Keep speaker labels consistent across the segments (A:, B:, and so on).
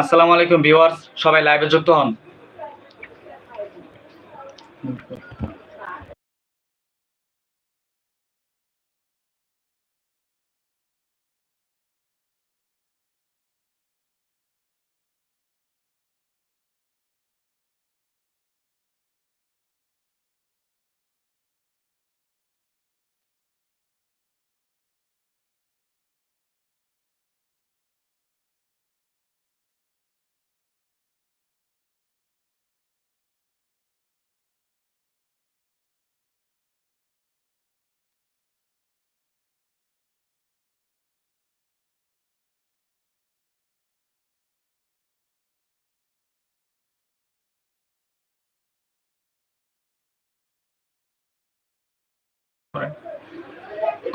A: আসসালামু আলাইকুম ভিউয়ার্স সবাই লাইভে যুক্ত হন। মুক্ত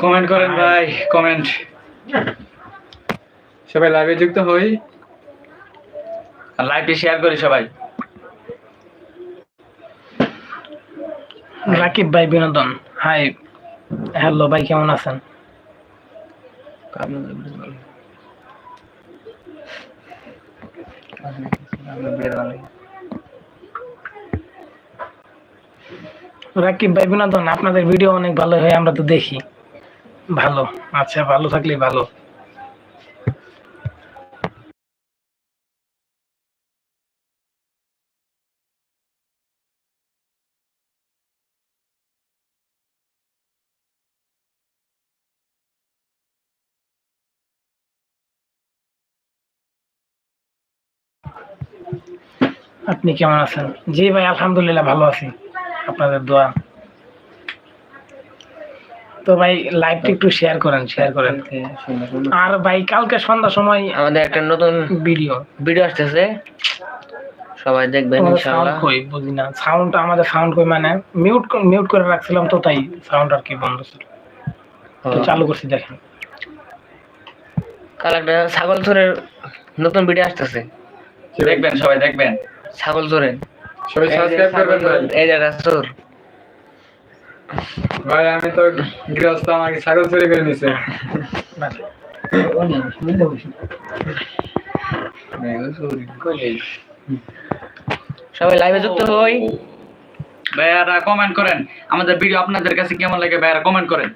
A: কমেন্ট করেন ভাই কমেন্ট
B: সবাই লাইভে যুক্ত হই।
A: লাইভটি শেয়ার করি সবাই।
C: রাকিব ভাই বিনোদন। হাই হ্যালো ভাই কেমন আছেন? রাকিব ভাই বিনোদন আপনাদের ভিডিও অনেক ভালো হয়, আমরা তো দেখি। ভালো আচ্ছা ভালো থাকলে ভালো। আপনি কেমন আছেন? জি ভাই, আলহামদুলিল্লাহ, ভালো আছি। আপনাদের দোয়া। তো ভাই লাইভটা একটু শেয়ার করেন শেয়ার করেন। আর ভাই কালকে সন্ধ্যার সময়
D: আমাদের একটা নতুন
C: ভিডিও
D: ভিডিও আসতেছে। সবাই দেখবেন ইনশাআল্লাহ।
C: কই? বুঝি না। সাউন্ড আমাদের সাউন্ড কই? মানে মিউট মিউট করে রাখছিলাম তো তাই সাউন্ড আর কি বন্ধ ছিল। তো চালু করছি দেখেন।
D: কাল একটা ছাগল চোরের নতুন ভিডিও আসতেছে।
A: দেখবেন? সবাই দেখবেন।
D: ছাগল চোরের।
B: সবাই সাবস্ক্রাইব করবেন ভাই।
D: এই যে
B: ভাই আমি তো গৃহস্থ আমাকে ছাগল চুরি করে নিছে
D: সবাই লাইভে যুক্ত হই।
A: ভাইয়ারা কমেন্ট করেন আমাদের ভিডিও আপনাদের কাছে কেমন লাগে ভাইয়ারা কমেন্ট করেন।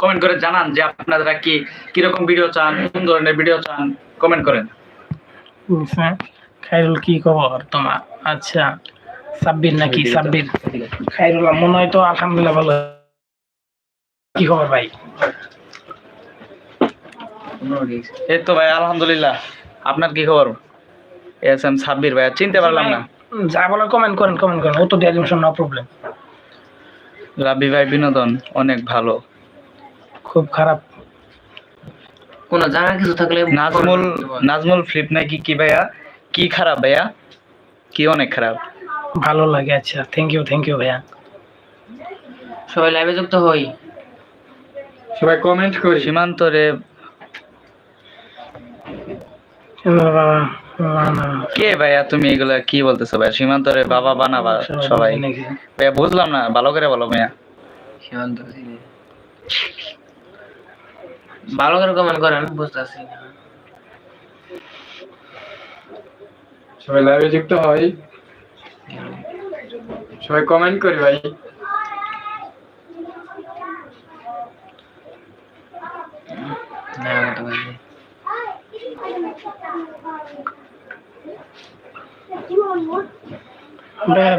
A: কমেন্ট করে জানান যে আপনারা কি কীরকম ভিডিও চান কোন ধরনের ভিডিও চান কমেন্ট করেন।
C: হ্যাঁ, খাইরুল কি খবর তোমার? আচ্ছা সাব্বির নাকি? সাব্বির খাইরুল মনে হয় তো আলহামদুলিল্লাহ ভালো। কি খবর ভাই?
A: এই তো ভাই আলহামদুলিল্লাহ। আপনার কি খবর? এস এম সাব্বির ভাইয়া চিনতে পারলাম না।
C: যা বলার কমেন্ট করেন কমেন্ট করেন। ও তো দিয়ে দিন নো প্রবলেম
A: রাবি ভাই বিনোদন অনেক ভালো।
C: খুব খারাপ।
D: কোনো জানা কিছু থাকলে
A: নাজমুল নাজমুল ফ্লিপ নাকি কি ভাইয়া? কি খারাপ ভাইয়া? কি অনেক খারাপ?
C: ভালো লাগে আচ্ছা। থ্যাংক ইউ থ্যাংক ইউ ভাইয়া।
D: সবাই লাইভে যুক্ত হই।
B: সবাই কমেন্ট করি।
C: না না
A: কে ভাইয়া তুমি এগুলা কি বলতেছো ভাই সীমান্তরে বাবা বানাবা সবাই। ভাইয়া বুঝলাম না ভালো করে বলো ভাইয়া।
D: সীমান্ত ভালো করে কমেন্ট করেন বুঝতেছি।
B: সবাই লাইভে যুক্ত হয়। সবাই কমেন্ট করি ভাই।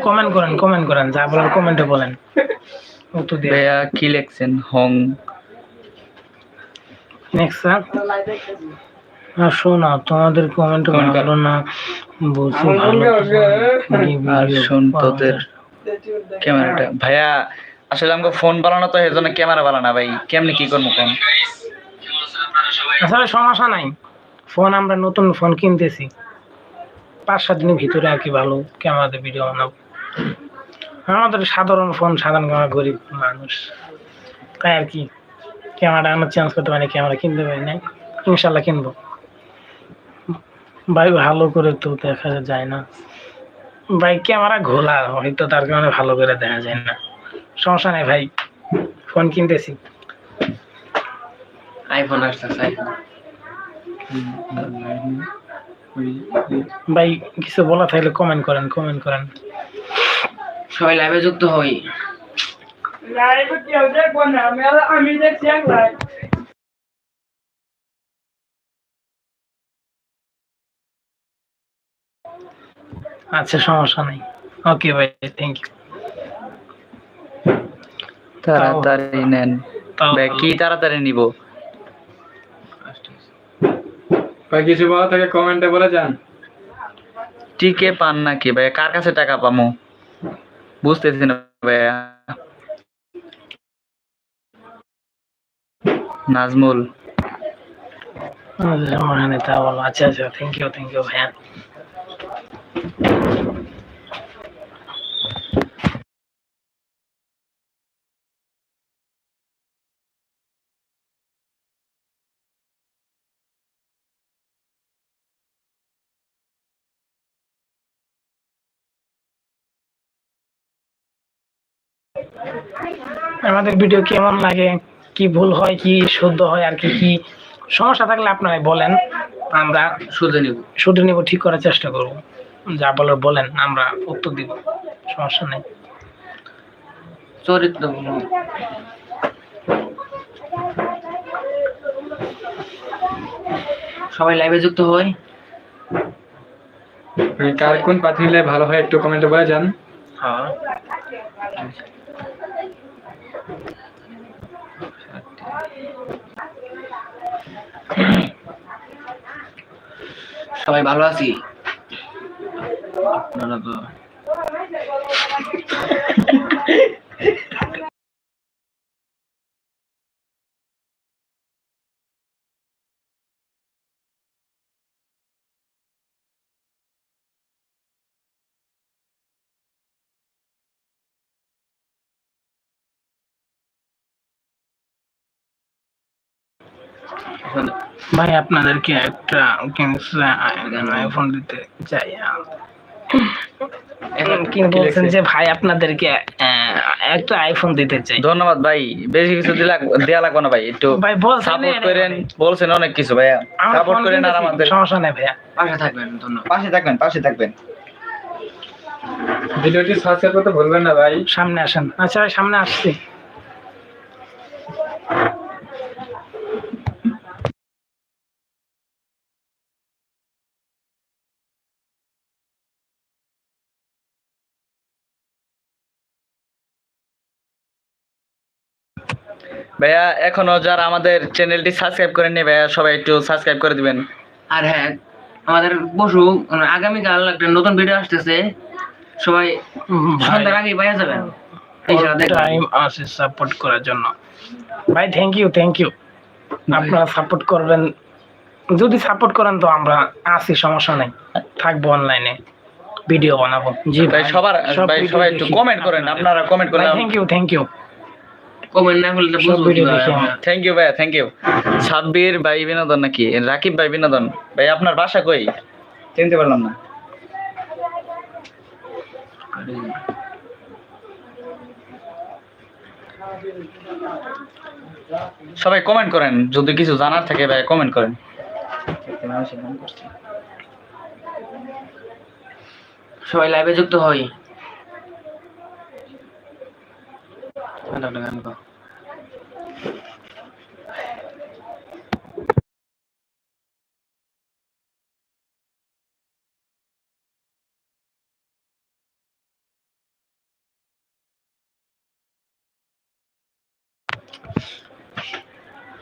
C: কমেন্ট করেন কমেন্ট করেন যা বলার কমেন্টে বলেন। ও তো দিয়ে।
A: ভাইয়া কি লেখছেন? হং।
C: নেক্সট আর শোনা তোমাদের কমেন্ট ভালো না বলছি ভালো
A: শোন তোদের ক্যামেরাটা। ভাইয়া আসলে আমাকে ফোন বানানো তো এর জন্য ক্যামেরা বানানা ভাই। কেমনি কি করব কোন?
C: আসলে সমস্যা নাই। ফোন আমরা নতুন ফোন কিনতেছি। পাঁচ সাত দিনের ভিতরে আর কি ভালো ক্যামেরাতে ভিডিও বানাবো। আমাদের সাধারণ ফোন সাধারণ আমরা গরিব মানুষ। তাই আর কি ক্যামেরা আমরা চেঞ্জ করতে পারি ক্যামেরা কিনতে পারি না। ইনশাল্লাহ কিনবো। ভাই ভালো করে তো দেখা যায় না। ভাই ক্যামেরা ঘোলা হয়তো তার কারণে ভালো করে দেখা যায় না। সমস্যা নেই ভাই ফোন কিনতেছি।
D: আইফোন আসতেছে
C: ভাই কিছু বলা থাকলে কমেন্ট করেন কমেন্ট করেন।
D: সবাই লাইভে যুক্ত হই।
C: আচ্ছা সমস্যা নেই। ওকে ভাই থ্যাংক ইউ
A: তাড়াতাড়ি নেন। ভাই কি তাড়াতাড়ি নিব?
B: ভাই কিছু বলা থাকে কমেন্টে বলে যান।
A: টিকে পান নাকি? ভাই কার কাছে টাকা পামু? বুঝতেছি না ভাইয়া। নাজমুল।
C: তা বলো আচ্ছা আচ্ছা থ্যাংক ইউ থ্যাংক ইউ ভাইয়া। আমাদের ভিডিও কেমন লাগে? কি ভুল হয় কি শুদ্ধ হয় আর কি কি সমস্যা থাকলে আপনারাই বলেন। আমরা
D: শুধু নিব।
C: শুধু নিব ঠিক করার চেষ্টা করব। যা বলার বলেন আমরা উত্তর দিব সমস্যা নেই।
D: চরিত্র সবাই লাইভে যুক্ত হই।
B: ভাই কার কোন পাখি নিলে ভালো হয় একটু কমেন্টে বলে যান।
D: হ্যাঁ। সবাই ভালো আছি। আপনারা তো।
C: ভাই আপনাদেরকে একটা আইফোন দিতে চাই
D: এখন
C: কি বলছেন যে ভাই আপনাদেরকে আহ, একটা আইফোন দিতে চাই।
A: ধন্যবাদ ভাই বেশি কিছু দিলা দেয়া লাগবে না ভাই একটু
C: ভাই বলছেন
A: সাপোর্ট করেন বলছেন অনেক কিছু ভাইয়া। সাপোর্ট করেন আর আমাদের
C: সমস্যা নেই ভাইয়া।
D: পাশে থাকবেন ধন্যবাদ।
A: পাশে থাকবেন পাশে থাকবেন।
B: ভিডিওটি সাবস্ক্রাইব করতে ভুলবেন না ভাই।
C: সামনে আসেন। আচ্ছা ভাই সামনে আসছি।
A: ভাইয়া এখনও যারা আমাদের চ্যানেলটি সাবস্ক্রাইব করেননি ভাইয়া সবাই একটু সাবস্ক্রাইব করে দিবেন।
D: আর হ্যাঁ আমাদের বসু মানে আগামীকাল একটা নতুন ভিডিও আসতেছে। সবাই সন্ধ্যার আগেই বাইরে যাবেন।
C: টাইম আছে সাপোর্ট করার জন্য। ভাই থ্যাংক ইউ থ্যাংক ইউ আপনারা সাপোর্ট করবেন। যদি সাপোর্ট করেন তো আমরা আসি সমস্যা নেই। থাকব অনলাইনে ভিডিও বানাবো। জি
A: ভাই সবার ভাই সবাই একটু কমেন্ট করেন আপনারা কমেন্ট করেন।
C: Thank you thank you
D: comment না করলে।
A: থ্যাংক ইউ ভাইয়া থ্যাংক ইউ সাব্বির ভাই বিনোদন নাকি? রাকিব ভাই বিনোদন। ভাই আপনার বাসা কই? চিনতে পারলাম না। সবাই কমেন্ট করেন যদি কিছু জানার থাকে ভাই কমেন্ট করেন।
D: সবাই লাইভে যুক্ত হই। গান গাও।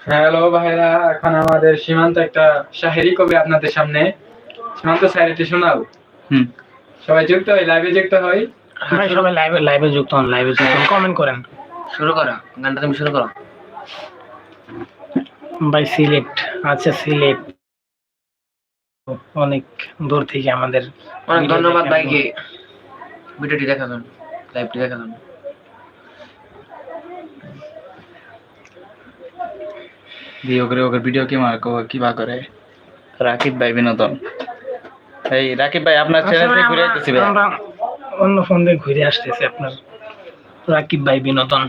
B: হ্যালো ভাইরা। এখন আমাদের সীমান্ত একটা শাহেরি কবি আপনাদের সামনে। সীমান্ত শায়েরিটি শোনাও।
A: হুম।
B: সবাই যুক্ত হই লাইভে যুক্ত হই
C: ভাই সবাই লাইভে লাইভে যুক্ত হন লাইভে যুক্ত হন। কমেন্ট করেন।
D: শুরু করো গানটা তুমি শুরু করো।
C: ভাই সিলেট আচ্ছা সিলেট। অনেক দূর থেকে আমাদের
D: অনেক ধন্যবাদ ভাইকে। ভিডিওটি দেখার জন্য লাইভটি দেখার জন্য
A: ভিডিও করে ওকে ভিডিও কি মার কি বা করে? রাকিব ভাই বিনোদন। এই রাকিব ভাই আপনার চ্যানেল থেকে ঘুরে আসতেছি ভাই।
C: আমরা অন্য ফোন দিয়ে ঘুরে আসতেছি আপনার। রাকিব ভাই বিনোদন।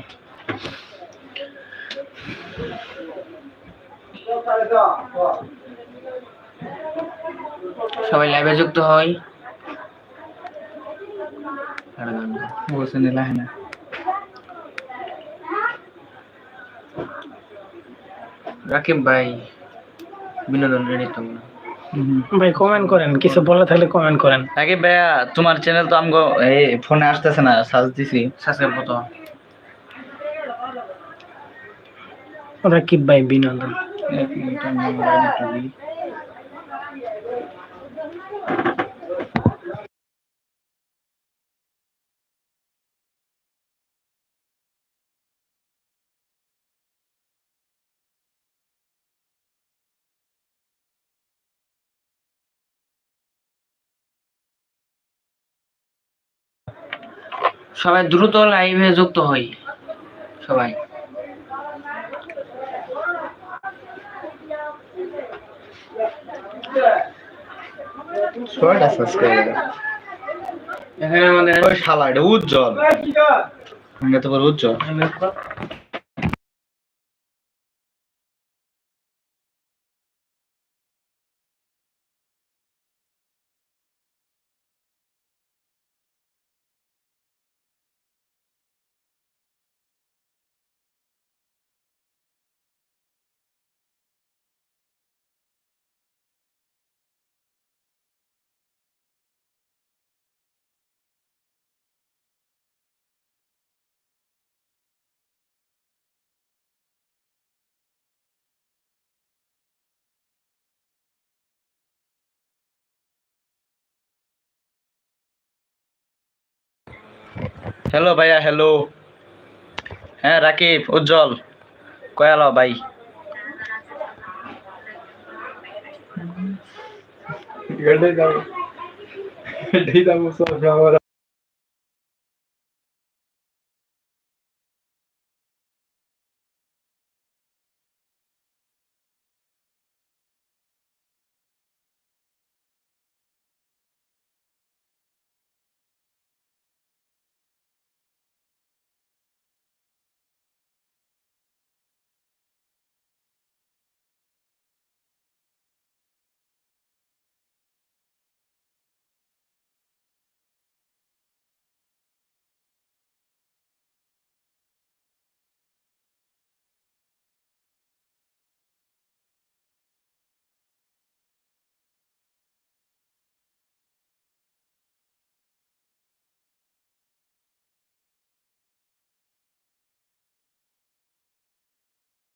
D: সবাই লাইভে যুক্ত হয়।
A: না
D: রাকিব ভাই বিনোদন রেডি তোমরা
C: ভাই কমেন্ট করেন কিছু বলে থাকলে কমেন্ট করেন।
A: আগে ভাইয়া তোমার চ্যানেল তো আমগো এই ফোনে আসতেছে না সার্চ দিছি।
D: সাবস্ক্রাইব কত
C: কি ভাই বিনোদন?
A: এক মিনিট আমি
D: সবাই দ্রুত লাইভে যুক্ত হই সবাই। এখানে আমাদের
A: ওই শালা এটা উজ্জ্বল। তো বড় উজ্জ্বল। হ্যালো ভাইয়া হ্যালো হ্যাঁ রাকিব উজ্জ্বল। কয়াল ভাই?
B: এটাই দাও সব আমার